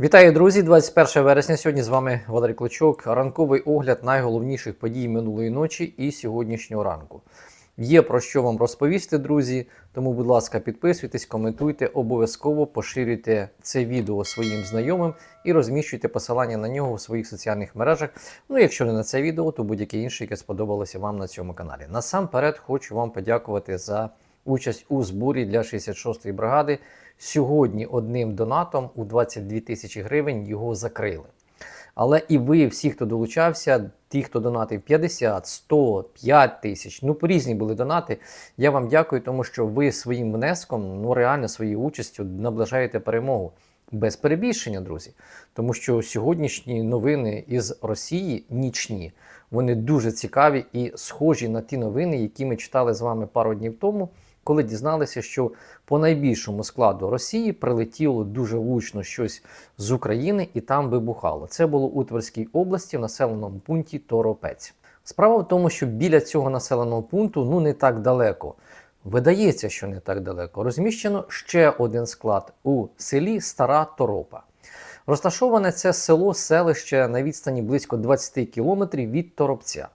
Вітаю, друзі! 21 вересня. Сьогодні з вами Валерій Клочок. Ранковий огляд найголовніших подій минулої ночі і сьогоднішнього ранку. Є про що вам розповісти, друзі. Тому, будь ласка, підписуйтесь, коментуйте, обов'язково поширюйте це відео своїм знайомим і розміщуйте посилання на нього у своїх соціальних мережах. Ну, якщо не на це відео, то будь-яке інше, яке сподобалося вам на цьому каналі. Насамперед хочу вам подякувати за участь у зборі для 66-ї бригади. Сьогодні одним донатом у 22 тисячі гривень його закрили. Але і ви, всі, хто долучався, ті, хто донатив 50, 100, 5 тисяч, ну по різні були донати. Я вам дякую, тому що ви своїм внеском, ну реально своєю участю наближаєте перемогу. Без перебільшення, друзі. Тому що сьогоднішні новини із Росії нічні, вони дуже цікаві і схожі на ті новини, які ми читали з вами пару днів тому, коли дізналися, що по найбільшому складу Росії прилетіло дуже влучно щось з України і там вибухало. Це було у Тверській області в населеному пункті Торопець. Справа в тому, що біля цього населеного пункту ну не так далеко. Видається, що не так далеко. Розміщено ще один склад у селі Стара Торопа. Розташоване це село селище на відстані близько 20 кілометрів від Торопця.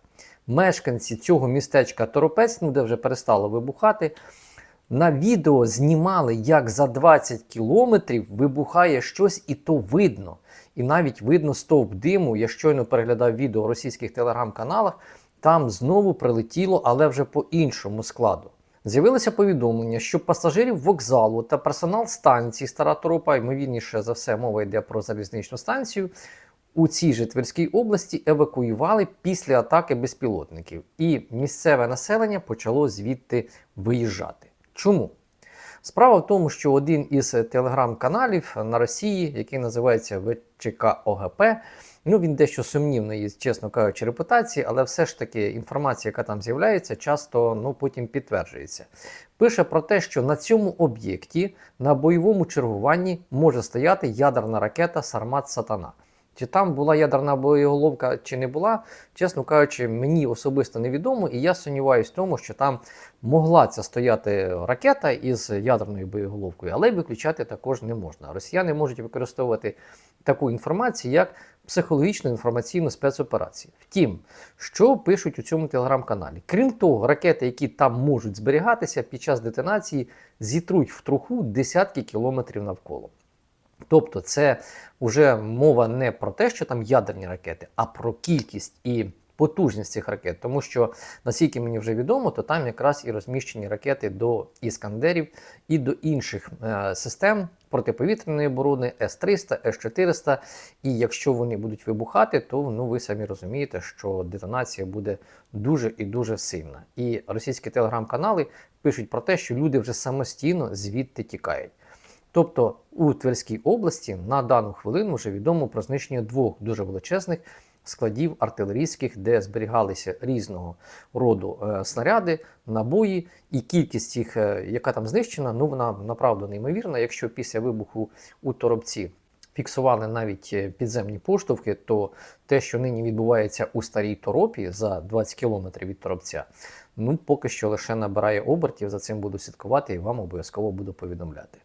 Мешканці цього містечка Торопець, ну де вже перестало вибухати, на відео знімали, як за 20 кілометрів вибухає щось, і то видно. І навіть видно стовп диму. Я щойно переглядав відео в російських телеграм-каналах. Там знову прилетіло, але вже по іншому складу. З'явилося повідомлення, що пасажирів вокзалу та персонал станції Стара Торопа, ймовірніше за все, мова йде про залізничну станцію. У цій же Тверській області евакуювали після атаки безпілотників, і місцеве населення почало звідти виїжджати. Чому? Справа в тому, що один із телеграм-каналів на Росії, який називається ВЧК ОГП, ну він дещо сумнівної, чесно кажучи, репутації, але все ж таки інформація, яка там з'являється, часто ну, потім підтверджується. Пише про те, що на цьому об'єкті на бойовому чергуванні може стояти ядерна ракета Сармат Сатана. Чи там була ядерна боєголовка, чи не була, чесно кажучи, мені особисто невідомо, і я сумніваюся в тому, що там могла ця стояти ракета із ядерною боєголовкою, але виключати також не можна. Росіяни можуть використовувати таку інформацію як психологічну інформаційну спецоперацію. Втім, що пишуть у цьому телеграм-каналі? Крім того, ракети, які там можуть зберігатися під час детонації, зітруть в труху десятки кілометрів навколо. Тобто, це вже мова не про те, що там ядерні ракети, а про кількість і потужність цих ракет. Тому що, наскільки мені вже відомо, то там якраз і розміщені ракети до іскандерів і до інших е, систем протиповітряної оборони С-300, С-400. І якщо вони будуть вибухати, то ну ви самі розумієте, що детонація буде дуже і дуже сильна. І російські телеграм-канали пишуть про те, що люди вже самостійно звідти тікають. Тобто у Тверській області на дану хвилину вже відомо про знищення двох дуже величезних складів артилерійських, де зберігалися різного роду е, снаряди, набої, і кількість їх, е, яка там знищена, ну вона направду неймовірна. Якщо після вибуху у Торопці фіксували навіть е, підземні поштовхи, то те, що нині відбувається у старій Торопі за 20 кілометрів від Торопця, ну поки що лише набирає обертів. За цим буду слідкувати і вам обов'язково буду повідомляти.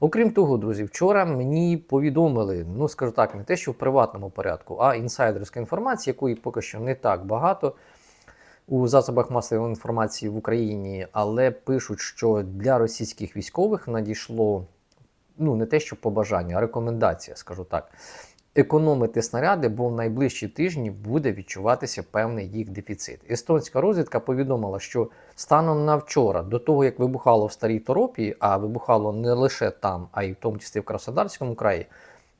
Окрім того, друзі, вчора мені повідомили, ну скажу так, не те, що в приватному порядку, а інсайдерська інформація, якої поки що не так багато у засобах масової інформації в Україні, але пишуть, що для російських військових надійшло ну не те, що побажання, а рекомендація, скажу так. Економити снаряди, бо в найближчі тижні буде відчуватися певний їх дефіцит. Естонська розвідка повідомила, що станом на вчора, до того як вибухало в старій Торопі, а вибухало не лише там, а й в тому числі в Краснодарському краї,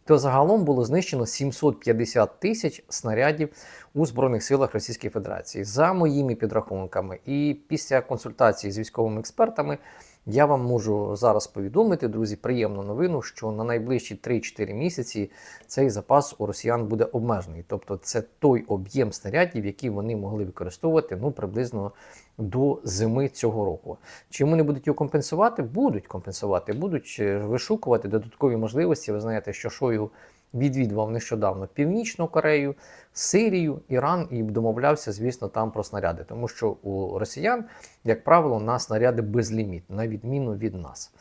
то загалом було знищено 750 тисяч снарядів у Збройних силах Російської Федерації. За моїми підрахунками, і після консультації з військовими експертами. Я вам можу зараз повідомити, друзі, приємну новину, що на найближчі 3-4 місяці цей запас у росіян буде обмежений. Тобто це той об'єм снарядів, які вони могли використовувати ну, приблизно до зими цього року. Чи вони будуть його компенсувати? Будуть компенсувати, будуть е, вишукувати додаткові можливості. Ви знаєте, що Шойгу відвідував нещодавно Північну Корею, Сирію, Іран і домовлявся, звісно, там про снаряди, тому що у росіян, як правило, на снаряди безліміт, на відміну від нас.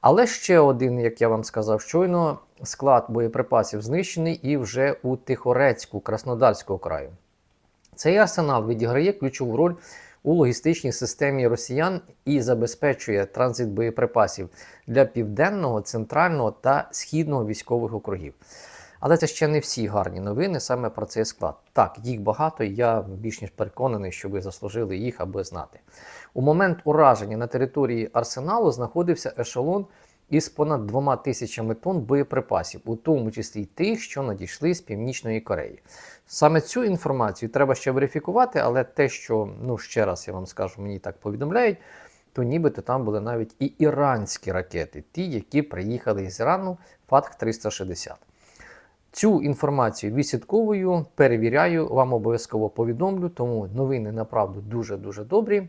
Але ще один, як я вам сказав щойно, склад боєприпасів знищений і вже у Тихорецьку, Краснодарського краю. Цей арсенал відіграє ключову роль у логістичній системі росіян і забезпечує транзит боєприпасів для південного, центрального та східного військових округів. Але це ще не всі гарні новини саме про цей склад. Так, їх багато, і я більш ніж переконаний, що ви заслужили їх, аби знати. У момент ураження на території арсеналу знаходився ешелон із понад двома тисячами тонн боєприпасів, у тому числі й тих, що надійшли з Північної Кореї. Саме цю інформацію треба ще верифікувати, але те, що ну ще раз я вам скажу, мені так повідомляють, то нібито там були навіть і іранські ракети, ті, які приїхали із Ірану Фатх 360. Цю інформацію відслідковую, перевіряю, вам обов'язково повідомлю, тому новини направду дуже-дуже добрі.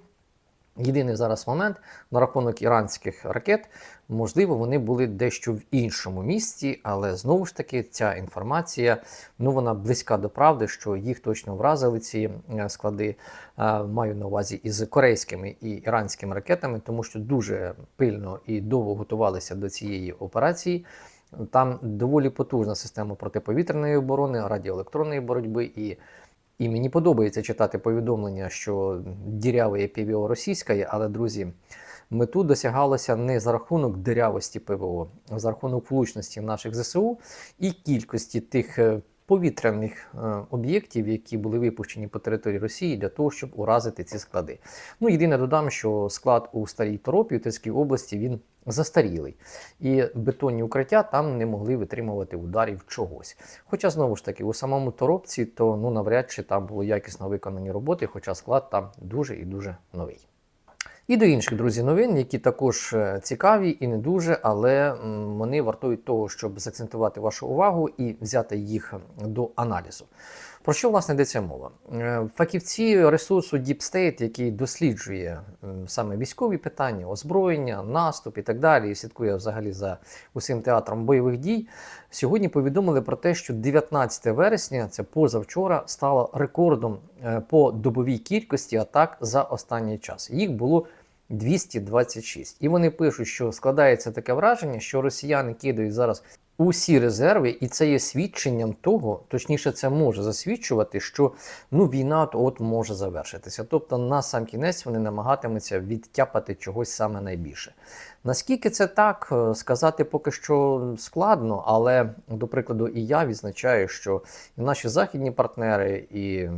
Єдиний зараз момент на рахунок іранських ракет, можливо, вони були дещо в іншому місці, але знову ж таки ця інформація ну вона близька до правди, що їх точно вразили ці е, склади. Е, Маю на увазі із корейськими і іранськими ракетами, тому що дуже пильно і довго готувалися до цієї операції. Там доволі потужна система протиповітряної оборони, радіоелектронної боротьби і. І мені подобається читати повідомлення, що діряве ПВО російська, є, але, друзі, мету досягалося не за рахунок дирявості ПВО, а за рахунок влучності наших ЗСУ і кількості тих е, повітряних е, об'єктів, які були випущені по території Росії для того, щоб уразити ці склади. Ну, єдине додам, що склад у Старій Торопі, у Тирській області, він застарілий. І бетонні укриття там не могли витримувати ударів чогось. Хоча, знову ж таки, у самому торопці, то ну навряд чи там було якісно виконані роботи, хоча склад там дуже і дуже новий. І до інших друзі новин, які також е, цікаві і не дуже, але вони вартують того, щоб заакцентувати вашу увагу і взяти їх до аналізу. Про що власне йдеться мова? Е, Фахівці ресурсу Deep State, який досліджує саме військові питання, озброєння, наступ і так далі, і слідкує взагалі за усім театром бойових дій, сьогодні повідомили про те, що 19 вересня, це позавчора, стало рекордом е, по добовій кількості атак за останній час. Їх було 226. І вони пишуть, що складається таке враження, що росіяни кидають зараз усі резерви, і це є свідченням того, точніше, це може засвідчувати, що ну війна от, от може завершитися. Тобто, на сам кінець вони намагатимуться відтяпати чогось саме найбільше. Наскільки це так, е, сказати поки що складно, але до прикладу, і я відзначаю, що і наші західні партнери і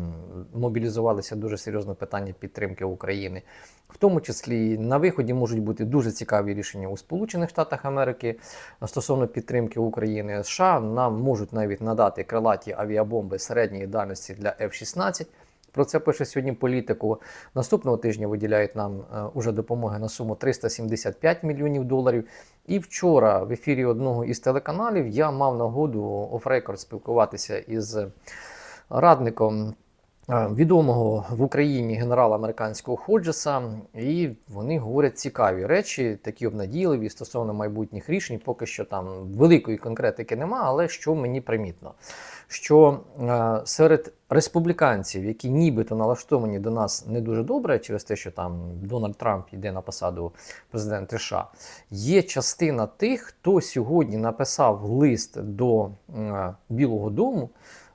мобілізувалися дуже серйозно питання підтримки України. В тому числі на виході можуть бути дуже цікаві рішення у Сполучених Штатах Америки стосовно підтримки України. США нам можуть навіть надати крилаті авіабомби середньої дальності для F-16. Про це пише сьогодні політику. Наступного тижня виділяють нам е, уже допомоги на суму 375 мільйонів доларів. І вчора в ефірі одного із телеканалів я мав нагоду оф-рекорд спілкуватися із радником е, відомого в Україні генерала американського Ходжеса, і вони говорять цікаві речі, такі обнадійливі стосовно майбутніх рішень. Поки що там великої конкретики нема, але що мені примітно, що е, серед республіканців, які нібито налаштовані до нас не дуже добре, через те, що там Дональд Трамп йде на посаду президента США, є частина тих, хто сьогодні написав лист до е, Білого Дому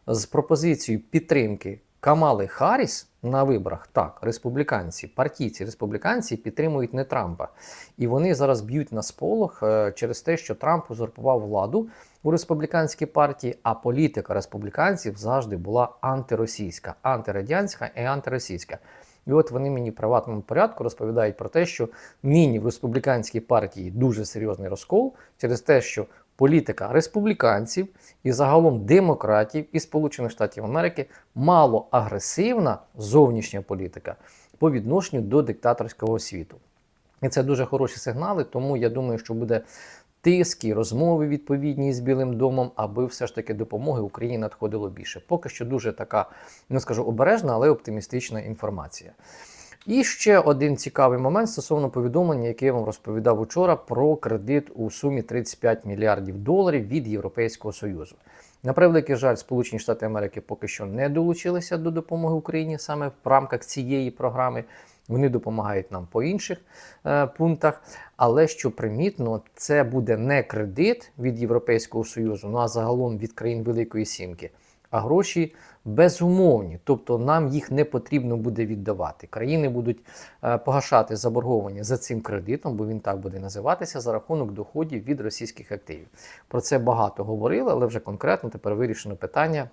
з пропозицією підтримки Камали Харріс на виборах. Так, республіканці, партійці, республіканці підтримують не Трампа. І вони зараз б'ють на сполох е, через те, що Трамп узурпував владу у республіканській партії, а політика республіканців завжди була антиросійська, антирадянська і антиросійська. І от вони мені в приватному порядку розповідають про те, що нині в республіканській партії дуже серйозний розкол через те, що політика республіканців і загалом демократів і Сполучених Штатів Америки мало агресивна зовнішня політика по відношенню до диктаторського світу. І це дуже хороші сигнали, тому я думаю, що буде тиски, розмови відповідні з Білим домом, аби все ж таки допомоги Україні надходило більше. Поки що дуже така, не скажу обережна, але оптимістична інформація. І ще один цікавий момент стосовно повідомлення, яке я вам розповідав учора про кредит у сумі 35 мільярдів доларів від Європейського Союзу. На превеликий жаль, Сполучені Штати Америки поки що не долучилися до допомоги Україні саме в рамках цієї програми. Вони допомагають нам по інших е, пунктах. Але що примітно, це буде не кредит від Європейського Союзу, ну а загалом від країн Великої Сімки, а гроші безумовні, тобто нам їх не потрібно буде віддавати. Країни будуть е, погашати заборговані за цим кредитом, бо він так буде називатися, за рахунок доходів від російських активів. Про це багато говорили, але вже конкретно тепер вирішено питання.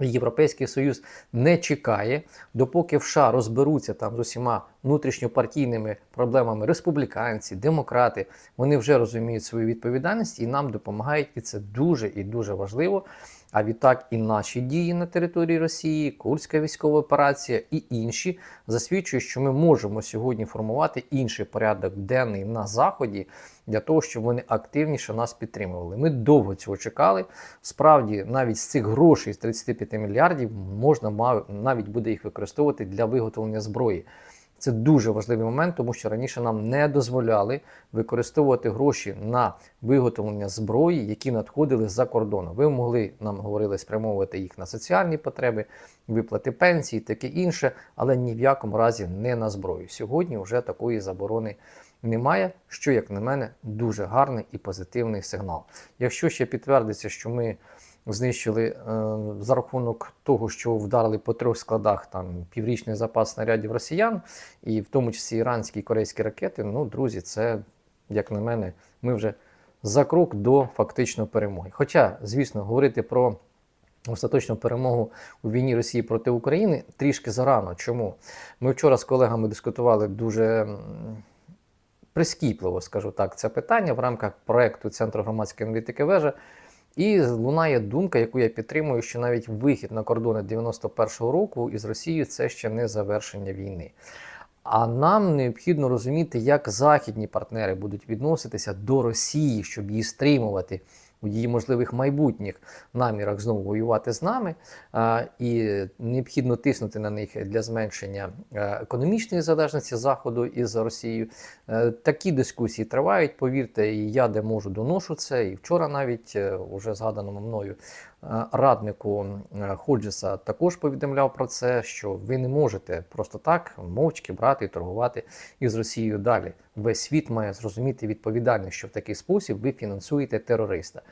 Європейський Союз не чекає, допоки в США розберуться там з усіма внутрішньопартійними проблемами республіканці, демократи. Вони вже розуміють свою відповідальність і нам допомагають, і це дуже і дуже важливо. А відтак і наші дії на території Росії, Курська військова операція і інші засвідчують, що ми можемо сьогодні формувати інший порядок денний на заході для того, щоб вони активніше нас підтримували. Ми довго цього чекали. Справді, навіть з цих грошей з 35 мільярдів можна навіть буде їх використовувати для виготовлення зброї. Це дуже важливий момент, тому що раніше нам не дозволяли використовувати гроші на виготовлення зброї, які надходили з-за кордону. Ви могли нам говорили спрямовувати їх на соціальні потреби, виплати пенсії, таке інше, але ні в якому разі не на зброю. Сьогодні вже такої заборони немає, що, як на мене, дуже гарний і позитивний сигнал. Якщо ще підтвердиться, що ми знищили е, за рахунок того, що вдарили по трьох складах там піврічний запас снарядів росіян, і в тому числі іранські і корейські ракети. Ну, друзі, це, як на мене, ми вже за крок до фактично перемоги. Хоча, звісно, говорити про остаточну перемогу у війні Росії проти України трішки зарано. Чому? Ми вчора з колегами дискутували дуже. Прискіпливо, скажу так, це питання в рамках проекту Центру громадської аналітики вежа. І лунає думка, яку я підтримую, що навіть вихід на кордони 91-го року із Росією це ще не завершення війни. А нам необхідно розуміти, як західні партнери будуть відноситися до Росії, щоб її стримувати у її можливих майбутніх намірах знову воювати з нами. І необхідно тиснути на них для зменшення е, економічної залежності Заходу із Росією. Е, Такі дискусії тривають. Повірте, і я де можу доношу це. І вчора навіть е, уже згаданому мною раднику е, Ходжеса також повідомляв про це, що ви не можете просто так мовчки брати і торгувати із Росією далі. Весь світ має зрозуміти відповідальність, що в такий спосіб ви фінансуєте терориста.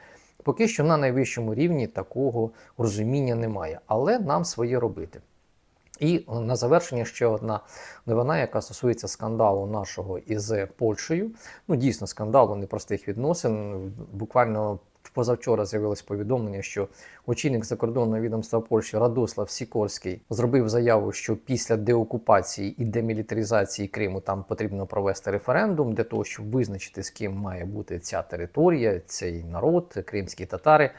Поки що на найвищому рівні такого розуміння немає, але нам своє робити. І на завершення ще одна новина, яка стосується скандалу нашого із Польщею. Ну, дійсно, скандалу непростих відносин. Буквально позавчора з'явилось повідомлення, що очільник закордонного відомства Польщі Радослав Сікорський зробив заяву, що після деокупації і демілітаризації Криму там потрібно провести референдум для того, щоб визначити, з ким має бути ця територія, цей народ, кримські татари.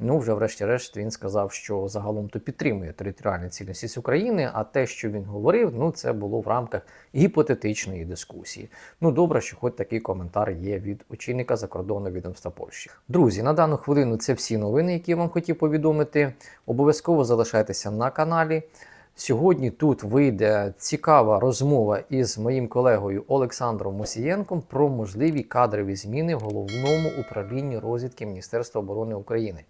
Ну, вже врешті-решт він сказав, що загалом то підтримує територіальну цілісність України. А те, що він говорив, ну це було в рамках гіпотетичної дискусії. Ну добре, що хоч такий коментар є від очільника закордонного відомства Польщі. Друзі, на дану хвилину це всі новини, які я вам хотів повідомити. Обов'язково залишайтеся на каналі. Сьогодні тут вийде цікава розмова із моїм колегою Олександром Мосієнком про можливі кадрові зміни в головному управлінні розвідки Міністерства оборони України.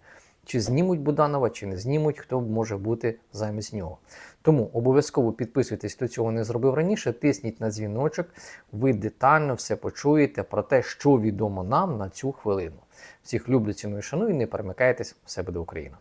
Чи знімуть Буданова, чи не знімуть, хто може бути замість нього. Тому обов'язково підписуйтесь, хто цього не зробив раніше. Тисніть на дзвіночок, ви детально все почуєте про те, що відомо нам на цю хвилину. Всіх люблю, ціную, шаную, не перемикайтесь, все буде Україна!